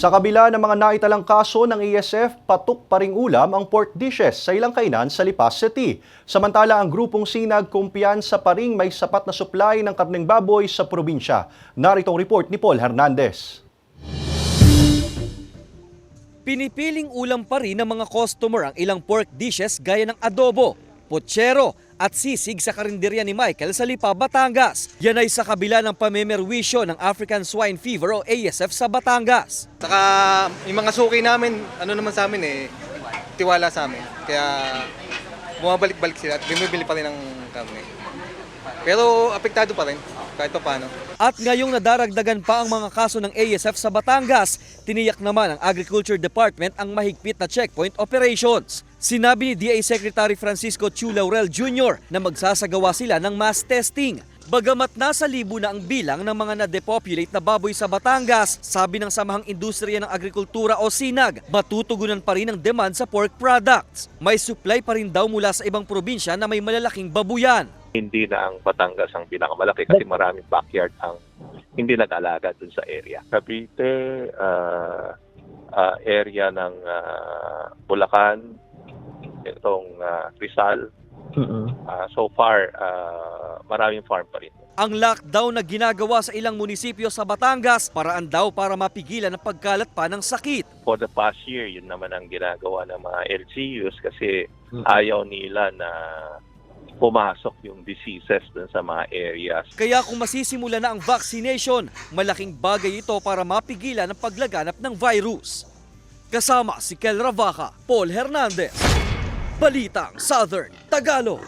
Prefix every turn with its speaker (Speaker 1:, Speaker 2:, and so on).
Speaker 1: Sa kabila ng mga naitalang kaso ng ASF, patok pa ring ulam ang pork dishes sa ilang kainan sa Lipas City. Samantala, ang grupong Sinag kumpiyansa pa ring may sapat na supply ng karneng baboy sa probinsya. Narito ang report ni Paul Hernandez.
Speaker 2: Pinipiling ulam pa rin ng mga customer ang ilang pork dishes gaya ng adobo, pochero at sisig sa karinderya ni Michael sa Lipa, Batangas. Yan ay sa kabila ng pamemerwisyo ng African Swine Fever o ASF sa Batangas.
Speaker 3: Saka yung mga suki namin, ano naman sa amin eh, tiwala sa amin. Kaya bumabalik-balik sila at bumibili pa rin ng karne. Pero apektado pa rin, kahit pa paano.
Speaker 2: At ngayong nadaragdagan pa ang mga kaso ng ASF sa Batangas, tiniyak naman ng Agriculture Department ang mahigpit na checkpoint operations. Sinabi ni DA Secretary Francisco Chu Laurel Jr. na magsasagawa sila ng mass testing. Bagamat nasa libo na ang bilang ng mga na-depopulate na baboy sa Batangas, sabi ng Samahang Industriya ng Agrikultura o SINAG, matutugunan pa rin ang demand sa pork products. May supply pa rin daw mula sa ibang probinsya na may malalaking babuyan.
Speaker 4: hindi na ang Batangas ang pinakamalaki kasi maraming backyard ang hindi nag-alaga dun sa area. Cavite, ah, ah, area ng ah, Bulacan, itong ah, Rizal. Ah, so far, ah, maraming farm pa rin.
Speaker 2: Ang lockdown na ginagawa sa ilang munisipyo sa Batangas paraan daw para mapigilan ang pagkalat pa ng sakit.
Speaker 4: For the past year, yun naman ang ginagawa ng mga LGUs kasi ayaw nila na pumasok yung diseases dun sa mga areas
Speaker 2: Kaya kung masisimula na ang vaccination, malaking bagay ito para mapigilan ang paglaganap ng virus. Kasama si Kel Ravaca, Paul Hernandez, Balitang Southern Tagalog.